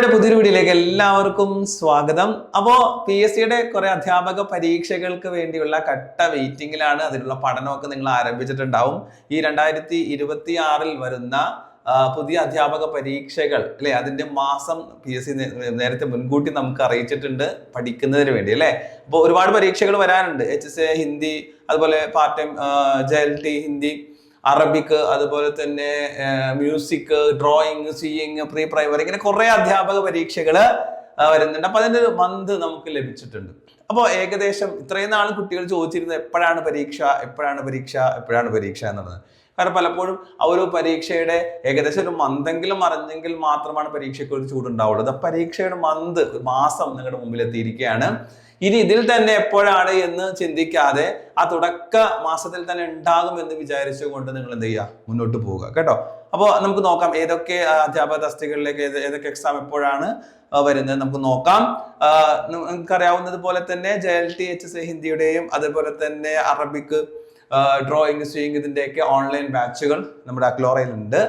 മലയാളിയുടെ പുതിയൊരു വീഡിയോയിലേക്ക് എല്ലാവർക്കും സ്വാഗതം. അപ്പോ പി എസ് സിയുടെ കുറെ അധ്യാപക പരീക്ഷകൾക്ക് വേണ്ടിയുള്ള കട്ട വെയിറ്റിംഗിലാണ് അതിനുള്ള പഠനമൊക്കെ നിങ്ങൾ ആരംഭിച്ചിട്ടുണ്ടാവും. ഈ രണ്ടായിരത്തി ഇരുപത്തി ആറിൽ വരുന്ന പുതിയ അധ്യാപക പരീക്ഷകൾ അല്ലെ? അതിന്റെ മാസം പി എസ് സി നേരത്തെ മുൻകൂട്ടി നമുക്ക് അറിയിച്ചിട്ടുണ്ട് പഠിക്കുന്നതിന് വേണ്ടി അല്ലെ? അപ്പോൾ ഒരുപാട് പരീക്ഷകൾ വരാനുണ്ട് എച്ച് എസ് എ ഹിന്ദി അതുപോലെ part time J L T Hindi Arabic അതുപോലെ തന്നെ music drawing sewing pre primary ഇങ്ങനെ കുറെ അധ്യാപക പരീക്ഷകൾ വരുന്നുണ്ട്. അപ്പൊ അതിന്റെ ഒരു മന്ത് നമുക്ക് ലഭിച്ചിട്ടുണ്ട്. അപ്പോൾ ഏകദേശം ഇത്രയും നാൾ കുട്ടികൾ ചോദിച്ചിരുന്നത് എപ്പോഴാണ് പരീക്ഷ എപ്പോഴാണ് പരീക്ഷ എപ്പോഴാണ് പരീക്ഷ എന്നുള്ളത്. കാരണം പലപ്പോഴും ആ ഒരു പരീക്ഷയുടെ ഏകദേശം ഒരു മന്തെങ്കിലും അറിഞ്ഞെങ്കിൽ മാത്രമാണ് പരീക്ഷയ്ക്ക് ഒരു ചൂടുണ്ടാവുള്ളൂ. ആ പരീക്ഷയുടെ മന്ത് മാസം നിങ്ങളുടെ മുമ്പിൽ എത്തിയിരിക്കുകയാണ് ഇനി ഇതിൽ തന്നെ എപ്പോഴാണ് എന്ന് ചിന്തിക്കാതെ ആ തുടക്ക മാസത്തിൽ തന്നെ ഉണ്ടാകും എന്ന് വിചാരിച്ചുകൊണ്ട് നിങ്ങൾ എന്ത് ചെയ്യുക? മുന്നോട്ട് പോവുക കേട്ടോ? അപ്പോൾ നമുക്ക് നോക്കാം ഏതൊക്കെ അധ്യാപക തസ്തികളിലേക്ക് ഏതൊക്കെ എക്സാം എപ്പോഴാണ് വരുന്നത് നമുക്ക് നോക്കാം. ആ, നിങ്ങൾക്ക് അറിയാവുന്നത് പോലെ തന്നെ J L T H S ഹിന്ദിയുടെയും അതുപോലെ തന്നെ അറബിക് ഡ്രോയിങ് സ്വിങ് ഇതിന്റെയൊക്കെ ഓൺലൈൻ ബാച്ചുകൾ നമ്മുടെ അക്ലോറയിലുണ്ട്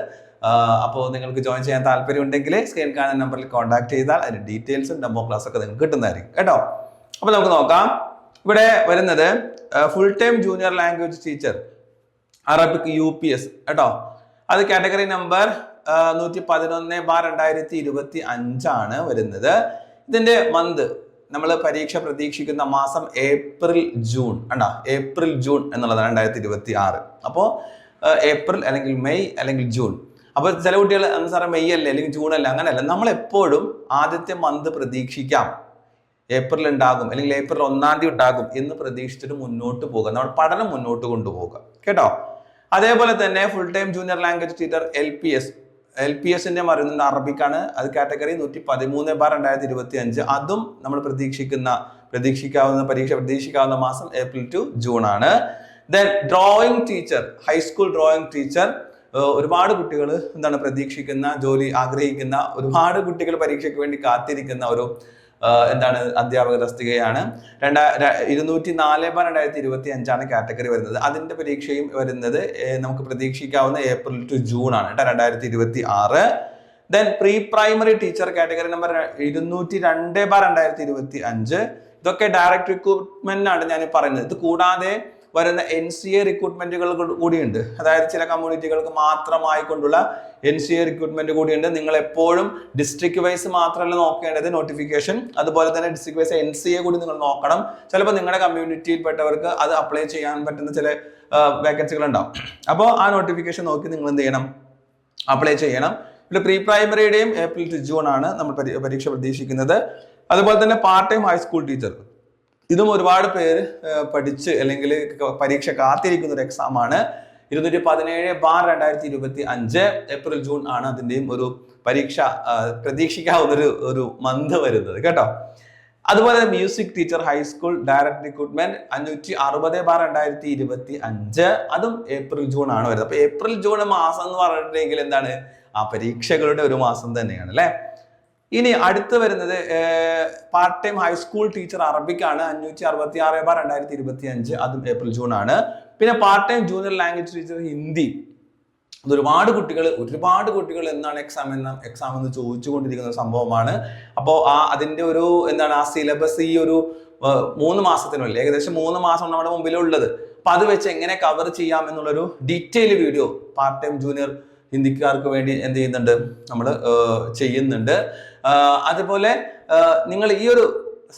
അപ്പോൾ നിങ്ങൾക്ക് ജോയിൻ ചെയ്യാൻ താല്പര്യം ഉണ്ടെങ്കിൽ സ്ക്രീൻ കാണുന്ന നമ്പറിൽ കോൺടാക്ട് ചെയ്താൽ അതിന്റെ ഡീറ്റെയിൽസും ഡെമോ ക്ലാസ് ഒക്കെ നിങ്ങൾക്ക് കിട്ടുന്നതായിരിക്കും. കേട്ടോ? അപ്പോൾ നമുക്ക് നോക്കാം. ഇവിടെ വരുന്നത് full time junior language teacher Arabic U P S കേട്ടോ? അത് കാറ്റഗറി നമ്പർ നൂറ്റി പതിനൊന്ന് ബാർ രണ്ടായിരത്തി ഇരുപത്തി അഞ്ചാണ് വരുന്നത്. ഇതിന്റെ മന്ത് നമ്മൾ പരീക്ഷ പ്രതീക്ഷിക്കുന്ന മാസം ഏപ്രിൽ ജൂൺ കണ്ടോ? ഏപ്രിൽ ജൂൺ എന്നുള്ളതാണ് രണ്ടായിരത്തി ഇരുപത്തി ആറ് അപ്പോൾ ഏപ്രിൽ അല്ലെങ്കിൽ മെയ് അല്ലെങ്കിൽ ജൂൺ. അപ്പോൾ ചില കുട്ടികൾ സാറേ മെയ് അല്ലേ അല്ലെങ്കിൽ ജൂൺ അല്ല അങ്ങനെയല്ല. നമ്മൾ എപ്പോഴും ആദ്യത്തെ മന്ത് പ്രതീക്ഷിക്കാം. ഏപ്രിൽ ഉണ്ടാകും അല്ലെങ്കിൽ ഏപ്രിൽ ഒന്നാം തീയതി ഉണ്ടാകും എന്ന് പ്രതീക്ഷിച്ചിട്ട് മുന്നോട്ട് പോകുക നമ്മൾ പഠനം മുന്നോട്ട് കൊണ്ടുപോകുക കേട്ടോ? അതേപോലെ തന്നെ full time junior language teacher L P S L P എസിന്റെ മരുന്നുണ്ട് അറബിക്കാണ്. അത് കാറ്റഗറി നൂറ്റി പതിമൂന്ന് ബാർ രണ്ടായിരത്തി ഇരുപത്തി അഞ്ച് അതും നമ്മൾ പ്രതീക്ഷിക്കുന്ന പ്രതീക്ഷിക്കാവുന്ന പരീക്ഷ പ്രതീക്ഷിക്കാവുന്ന മാസം ഏപ്രിൽ ടു ജൂൺ ആണ്. Then drawing teacher high school drawing teacher ഒരുപാട് കുട്ടികൾ എന്താണ് പ്രതീക്ഷിക്കുന്ന ജോലി ആഗ്രഹിക്കുന്ന ഒരുപാട് കുട്ടികൾ പരീക്ഷയ്ക്ക് വേണ്ടി കാത്തിരിക്കുന്ന ഒരു എന്താണ് അധ്യാപക തസ്തികയാണ്. രണ്ടാ ഇരുന്നൂറ്റി നാല് ബാർ രണ്ടായിരത്തി ഇരുപത്തി അഞ്ചാണ് കാറ്റഗറി വരുന്നത്. അതിന്റെ പരീക്ഷയും വരുന്നത് നമുക്ക് പ്രതീക്ഷിക്കാവുന്ന ഏപ്രിൽ ടു ജൂൺ ആണ് കേട്ടോ രണ്ടായിരത്തി ഇരുപത്തി ആറ് then pre primary teacher category number ഇരുന്നൂറ്റി രണ്ട് ബാർ രണ്ടായിരത്തി ഇരുപത്തി അഞ്ച് ഇതൊക്കെ ഡയറക്റ്റ് റിക്രൂട്ട്മെന്റ് ആണ് ഞാൻ പറയുന്നത്. ഇത് കൂടാതെ വരുന്ന എൻ സി എ റിക്രൂട്ട്മെന്റുകൾ കൂടിയുണ്ട്. അതായത് ചില കമ്മ്യൂണിറ്റികൾക്ക് മാത്രമായി കൊണ്ടുള്ള എൻ സി എ റിക്രൂട്ട്മെന്റ് കൂടിയുണ്ട്. നിങ്ങൾ എപ്പോഴും ഡിസ്ട്രിക്ട് വൈസ് മാത്രമല്ല നോക്കേണ്ടത് നോട്ടിഫിക്കേഷൻ അതുപോലെ തന്നെ district wise N C A കൂടി നിങ്ങൾ നോക്കണം. ചിലപ്പോൾ നിങ്ങളുടെ കമ്മ്യൂണിറ്റിയിൽപ്പെട്ടവർക്ക് അത് അപ്ലൈ ചെയ്യാൻ പറ്റുന്ന ചില വേക്കൻസികൾ ഉണ്ടാവും. അപ്പോൾ ആ നോട്ടിഫിക്കേഷൻ നോക്കി നിങ്ങൾ എന്ത് ചെയ്യണം? അപ്ലൈ ചെയ്യണം. ഇവിടെ പ്രീ പ്രൈമറിയുടെയും ഏപ്രിൽ ടു ജൂൺ ആണ് നമ്മൾ പരീക്ഷ പ്രതീക്ഷിക്കുന്നത്. അതുപോലെ തന്നെ പാർട്ട് ടൈം ഹൈസ്കൂൾ ടീച്ചർ ഇതും ഒരുപാട് പേര് പഠിച്ച് അല്ലെങ്കിൽ പരീക്ഷ കാത്തിരിക്കുന്ന ഒരു എക്സാം ആണ്. ഇരുന്നൂറ്റി പതിനേഴ് ബാർ രണ്ടായിരത്തി ഇരുപത്തി അഞ്ച് ഏപ്രിൽ ജൂൺ ആണ് അതിന്റെയും ഒരു പരീക്ഷ പ്രതീക്ഷിക്കാവുന്നൊരു പ്രതീക്ഷിക്കാവുന്ന ഒരു ഒരു മന്ത് വരുന്നത്. കേട്ടോ? അതുപോലെ music teacher high school direct recruitment അഞ്ഞൂറ്റി അറുപത് ബാർ രണ്ടായിരത്തി ഇരുപത്തി അഞ്ച് അതും ഏപ്രിൽ ജൂൺ ആണ് വരുന്നത്. അപ്പൊ ഏപ്രിൽ ജൂൺ മാസം എന്ന് പറഞ്ഞിട്ടുണ്ടെങ്കിൽ എന്താണ്? ആ പരീക്ഷകളുടെ ഒരു മാസം തന്നെയാണ് അല്ലെ? ഇനി അടുത്ത് വരുന്നത് part time high school teacher അറബിക്കാണ്. അഞ്ഞൂറ്റി അറുപത്തി ആറ് ബാർ രണ്ടായിരത്തി ഇരുപത്തി അഞ്ച് അതും ഏപ്രിൽ ജൂൺ ആണ്. പിന്നെ part time junior language teacher Hindi ഒരുപാട് കുട്ടികൾ ഒരുപാട് കുട്ടികൾ എന്നാണ് എക്സാം എന്ന എക്സാം എന്ന് ചോദിച്ചുകൊണ്ടിരിക്കുന്ന സംഭവമാണ്. അപ്പോൾ ആ അതിന്റെ ഒരു എന്താണ് ആ സിലബസ് ഈ ഒരു മൂന്ന് മാസത്തിനുള്ളിൽ ഏകദേശം മൂന്ന് മാസം നമ്മുടെ മുമ്പിലുള്ളത്. അപ്പം അത് വെച്ച് എങ്ങനെ കവർ ചെയ്യാം എന്നുള്ളൊരു detail video part time junior ഹിന്ദിക്കാർക്ക് വേണ്ടി എന്ത് ചെയ്യുന്നുണ്ട് നമ്മൾ ചെയ്യുന്നുണ്ട്. അതുപോലെ നിങ്ങൾ ഈ ഒരു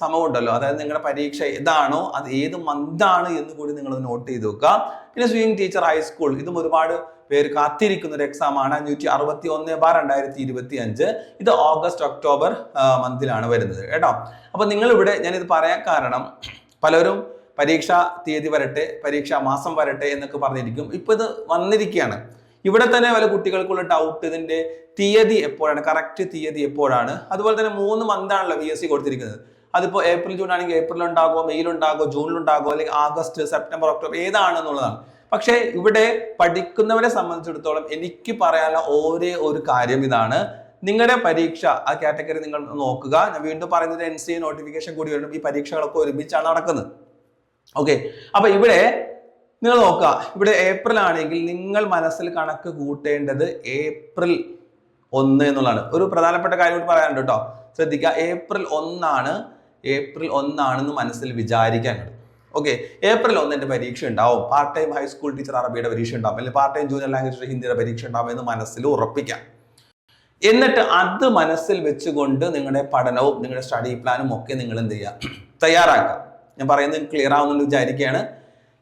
സമയം ഉണ്ടല്ലോ അതായത് നിങ്ങളുടെ പരീക്ഷ ഏതാണോ അത് ഏത് മന്താണ് എന്ന് കൂടി നിങ്ങൾ നോട്ട് ചെയ്ത് വെക്കുക. പിന്നെ സ്വിംഗ് ടീച്ചർ ഹൈസ്കൂൾ ഇതും ഒരുപാട് പേര് കാത്തിരിക്കുന്ന ഒരു എക്സാം ആണ്. അഞ്ഞൂറ്റി അറുപത്തി ഒന്ന് ബാർ രണ്ടായിരത്തി ഇരുപത്തി അഞ്ച് ഇത് ഓഗസ്റ്റ് ഒക്ടോബർ മന്തിലാണ് വരുന്നത് കേട്ടോ. അപ്പൊ നിങ്ങൾ ഇവിടെ ഞാൻ ഇത് പറയാൻ കാരണം പലരും പരീക്ഷാ തീയതി വരട്ടെ പരീക്ഷാ മാസം വരട്ടെ എന്നൊക്കെ പറഞ്ഞിരിക്കും. ഇപ്പൊ ഇത് വന്നിരിക്കുകയാണ്. ഇവിടെ തന്നെ പല കുട്ടികൾക്കുള്ള ഡൗട്ട് ഇതിന്റെ തീയതി എപ്പോഴാണ്? കറക്റ്റ് തീയതി എപ്പോഴാണ്? അതുപോലെ തന്നെ മൂന്ന് മന്താണല്ലോ വി എസ് സി കൊടുത്തിരിക്കുന്നത്. അതിപ്പോ ഏപ്രിൽ ജൂൺ ആണെങ്കിൽ ഏപ്രിൽ ഉണ്ടാകുമോ മെയിൽ ഉണ്ടാകുമോ ജൂണിൽ ഉണ്ടാകുമോ അല്ലെങ്കിൽ ആഗസ്റ്റ് സെപ്റ്റംബർ ഒക്ടോബർ ഏതാണെന്നുള്ളതാണ്. പക്ഷേ ഇവിടെ പഠിക്കുന്നവരെ സംബന്ധിച്ചിടത്തോളം എനിക്ക് പറയാനുള്ള ഒരേ ഒരു കാര്യം ഇതാണ്. നിങ്ങളുടെ പരീക്ഷ ആ കാറ്റഗറി നിങ്ങൾ നോക്കുക. ഞാൻ വീണ്ടും പറയുന്നത് എൻ സി നോട്ടിഫിക്കേഷൻ കൂടി വരണം. ഈ പരീക്ഷകളൊക്കെ ഒരുമിച്ചാണ് നടക്കുന്നത്. ഓക്കെ അപ്പൊ ഇവിടെ നിങ്ങൾ നോക്കുക ഇവിടെ ഏപ്രിൽ ആണെങ്കിൽ നിങ്ങൾ മനസ്സിൽ കണക്ക് കൂട്ടേണ്ടത് ഏപ്രിൽ ഒന്ന് എന്നുള്ളതാണ്. ഒരു പ്രധാനപ്പെട്ട കാര്യം കൂടി പറയാനുണ്ട് കേട്ടോ. ശ്രദ്ധിക്കുക ഏപ്രിൽ ഒന്നാണ് ഏപ്രിൽ ഒന്നാണെന്ന് മനസ്സിൽ വിചാരിക്കാൻ ഓക്കെ ഏപ്രിൽ ഒന്നിന്റെ പരീക്ഷ ഉണ്ടാവും. Part time high school teacher അറബിയുടെ പരീക്ഷ ഉണ്ടാവും. അല്ലെങ്കിൽ പാർട്ട് ടൈം ജൂനിയർ ലാംഗ്വേജ് ഹിന്ദിയുടെ പരീക്ഷ ഉണ്ടാവും എന്ന് മനസ്സിൽ ഉറപ്പിക്കാം. എന്നിട്ട് അത് മനസ്സിൽ വെച്ചുകൊണ്ട് നിങ്ങളുടെ പഠനവും നിങ്ങളുടെ സ്റ്റഡി പ്ലാനും ഒക്കെ നിങ്ങൾ എന്ത് ചെയ്യുക? തയ്യാറാക്കുക. ഞാൻ പറയുന്നത് ക്ലിയർ ആവുന്നുണ്ട് വിചാരിക്കുകയാണ്.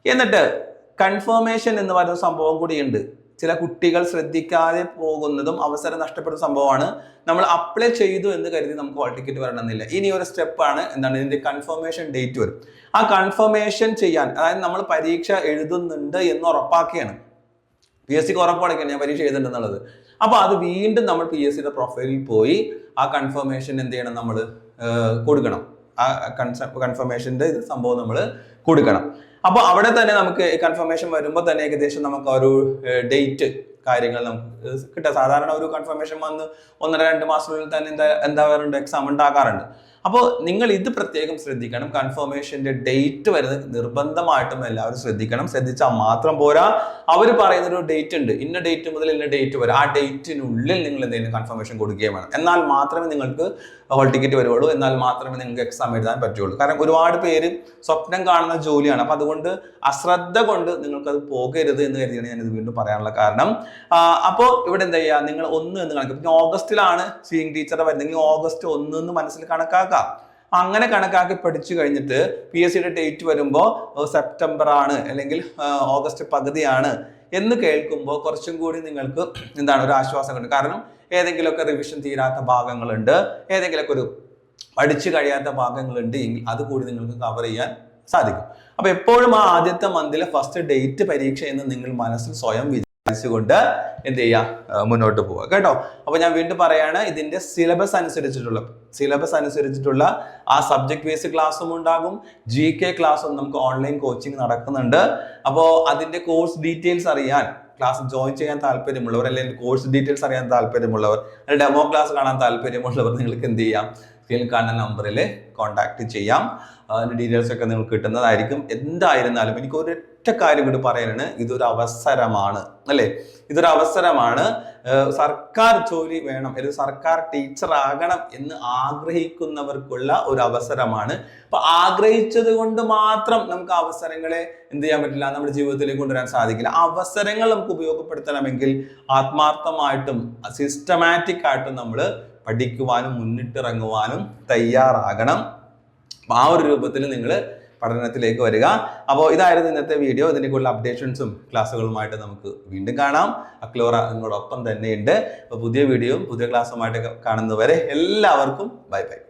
എന്നിട്ട് കൺഫർമേഷൻ എന്ന് പറയുന്ന സംഭവം കൂടിയുണ്ട്. ചില കുട്ടികൾ ശ്രദ്ധിക്കാതെ പോകുന്നതും അവസരം നഷ്ടപ്പെടുന്ന സംഭവമാണ് നമ്മൾ അപ്ലൈ ചെയ്തു എന്ന് കരുതി നമുക്ക് ഹോൾ ടിക്കറ്റ് വരണമെന്നില്ല. ഇനി ഒരു സ്റ്റെപ്പാണ് എന്താണ് ഇതിന്റെ കൺഫർമേഷൻ ഡേറ്റ് വരും. ആ കൺഫർമേഷൻ ചെയ്യാൻ അതായത് നമ്മൾ പരീക്ഷ എഴുതുന്നുണ്ട് എന്ന് ഉറപ്പാക്കുകയാണ് പി എസ് സിക്ക് ഉറപ്പാണ് ഞാൻ പരീക്ഷ എഴുതുന്നുണ്ടെന്നുള്ളത്. അപ്പോൾ അത് വീണ്ടും നമ്മൾ പി എസ് സിയുടെ പ്രൊഫൈലിൽ പോയി ആ കൺഫർമേഷൻ എന്ത് ചെയ്യണം നമ്മൾ കൊടുക്കണം. ആ കൺഫർമേഷന്റെ ഇത് സംഭവം നമ്മൾ കൊടുക്കണം. അപ്പോൾ അവിടെ തന്നെ നമുക്ക് കൺഫർമേഷൻ വരുമ്പോൾ തന്നെ ഏകദേശം നമുക്ക് ഒരു ഡേറ്റ് കാര്യങ്ങൾ നമുക്ക് കിട്ടുക. സാധാരണ ഒരു കൺഫർമേഷൻ വന്ന് ഒന്നര രണ്ട് മാസത്തിനുള്ളിൽ തന്നെ എന്താ എന്താ പറയുന്നത് എക്സാം ഉണ്ടാകാറുണ്ട്. അപ്പോൾ നിങ്ങൾ ഇത് പ്രത്യേകം ശ്രദ്ധിക്കണം. കൺഫർമേഷന്റെ ഡേറ്റ് വരുന്നത് നിർബന്ധമായിട്ടും എല്ലാവരും ശ്രദ്ധിക്കണം. ശ്രദ്ധിച്ചാൽ മാത്രം പോരാ. അവർ പറയുന്ന ഒരു ഡേറ്റ് ഉണ്ട്. ഇന്ന ഡേറ്റ് മുതൽ ഇന്ന ഡേറ്റ് വരെ. ആ ഡേറ്റിനുള്ളിൽ നിങ്ങൾ എന്തെങ്കിലും കൺഫർമേഷൻ കൊടുക്കുകയും വേണം. എന്നാൽ മാത്രമേ നിങ്ങൾക്ക് ഹോൾ ടിക്കറ്റ് വരുവുള്ളൂ. എന്നാൽ മാത്രമേ നിങ്ങൾക്ക് എക്സാം എഴുതാൻ പറ്റുള്ളൂ. കാരണം ഒരുപാട് പേര് സ്വപ്നം കാണുന്ന ജോലിയാണ്. അപ്പം അതുകൊണ്ട് അശ്രദ്ധ കൊണ്ട് നിങ്ങൾക്കത് പോകരുത് എന്ന് കരുതിയാണ് ഞാനിത് വീണ്ടും പറയാനുള്ള കാരണം. അപ്പോൾ ഇവിടെ എന്താ ചെയ്യുക? നിങ്ങൾ ഒന്ന് എന്ന് കണക്ക്. പിന്നെ ഓഗസ്റ്റിലാണ് സീയിങ് ടീച്ചറുടെ വരുന്നെങ്കിൽ ഓഗസ്റ്റ് ഒന്ന് എന്ന് മനസ്സിൽ കണക്കാക്കാം. അങ്ങനെ കണക്കാക്കി പഠിച്ചു കഴിഞ്ഞിട്ട് പി എസ് സിയുടെ ഡേറ്റ് വരുമ്പോൾ സെപ്റ്റംബർ ആണ് അല്ലെങ്കിൽ ഓഗസ്റ്റ് പകുതിയാണ് എന്ന് കേൾക്കുമ്പോൾ കുറച്ചും കൂടി നിങ്ങൾക്ക് എന്താണ് ഒരു ആശ്വാസം കിട്ടും കാരണം ഏതെങ്കിലുമൊക്കെ റിവിഷൻ തീരാത്ത ഭാഗങ്ങളുണ്ട് ഏതെങ്കിലുമൊക്കെ ഒരു പഠിച്ചു കഴിയാത്ത ഭാഗങ്ങളുണ്ട് എങ്കിൽ അത് കൂടി നിങ്ങൾക്ക് കവർ ചെയ്യാൻ സാധിക്കും. അപ്പൊ എപ്പോഴും ആ ആദ്യത്തെ മന്തിലെ ഫസ്റ്റ് ഡേറ്റ് പരീക്ഷ എന്ന് നിങ്ങൾ മനസ്സിൽ സ്വയം വിചാരിച്ചുകൊണ്ട് എന്ത് ചെയ്യാം മുന്നോട്ട് പോവുക. കേട്ടോ? അപ്പൊ ഞാൻ വീണ്ടും പറയാണ് ഇതിന്റെ സിലബസ് അനുസരിച്ചിട്ടുള്ള സിലബസ് അനുസരിച്ചിട്ടുള്ള ആ സബ്ജക്ട് വൈസ് ക്ലാസ്സും ഉണ്ടാകും. ജി കെ ക്ലാസ്സും നമുക്ക് ഓൺലൈൻ കോച്ചിങ് നടക്കുന്നുണ്ട്. അപ്പോൾ അതിന്റെ കോഴ്സ് ഡീറ്റെയിൽസ് അറിയാൻ ക്ലാസ് ജോയിൻ ചെയ്യാൻ താല്പര്യമുള്ളവർ അല്ലെങ്കിൽ കോഴ്സ് ഡീറ്റെയിൽസ് അറിയാൻ താല്പര്യമുള്ളവർ അല്ലെങ്കിൽ ഡെമോ ക്ലാസ് കാണാൻ താല്പര്യമുള്ളവർ നിങ്ങൾക്ക് എന്ത് ചെയ്യാം? സ്ക്രീനിൽ കാണുന്ന നമ്പറിൽ കോൺടാക്ട് ചെയ്യാം. അതിന്റെ ഡീറ്റെയിൽസ് ഒക്കെ നിങ്ങൾക്ക് കിട്ടുന്നതായിരിക്കും. എന്തായിരുന്നാലും എനിക്ക് ഒരൊറ്റ കാര്യം കൂടി പറയാനാണ് ഇതൊരു അവസരമാണ് അല്ലേ? ഇതൊരു അവസരമാണ്. സർക്കാർ ജോലി വേണം അല്ലെങ്കിൽ സർക്കാർ ടീച്ചർ ആകണം എന്ന് ആഗ്രഹിക്കുന്നവർക്കുള്ള ഒരു അവസരമാണ്. അപ്പൊ ആഗ്രഹിച്ചത് കൊണ്ട് മാത്രം നമുക്ക് അവസരങ്ങളെ എന്ത് ചെയ്യാൻ പറ്റില്ല നമ്മുടെ ജീവിതത്തിലേക്ക് കൊണ്ടുവരാൻ സാധിക്കില്ല. അവസരങ്ങൾ നമുക്ക് ഉപയോഗപ്പെടുത്തണമെങ്കിൽ ആത്മാർത്ഥമായിട്ടും സിസ്റ്റമാറ്റിക് ആയിട്ടും നമ്മൾ പഠിക്കുവാനും മുന്നിട്ടിറങ്ങുവാനും തയ്യാറാകണം. ആ ഒരു രൂപത്തിൽ നിങ്ങൾ പഠനത്തിലേക്ക് വരിക. അപ്പോൾ ഇതായിരുന്നു ഇന്നത്തെ വീഡിയോ ഇതിന്റെ കൂടുതൽ അപ്ഡേഷൻസും ക്ലാസ്സുകളുമായിട്ട് നമുക്ക് വീണ്ടും കാണാം. അക്ലോറ നിങ്ങളോടൊപ്പം തന്നെയുണ്ട്. അപ്പോൾ പുതിയ വീഡിയോയും പുതിയ ക്ലാസ്സുമായിട്ട് കാണുന്നവരെ എല്ലാവർക്കും ബൈ ബൈ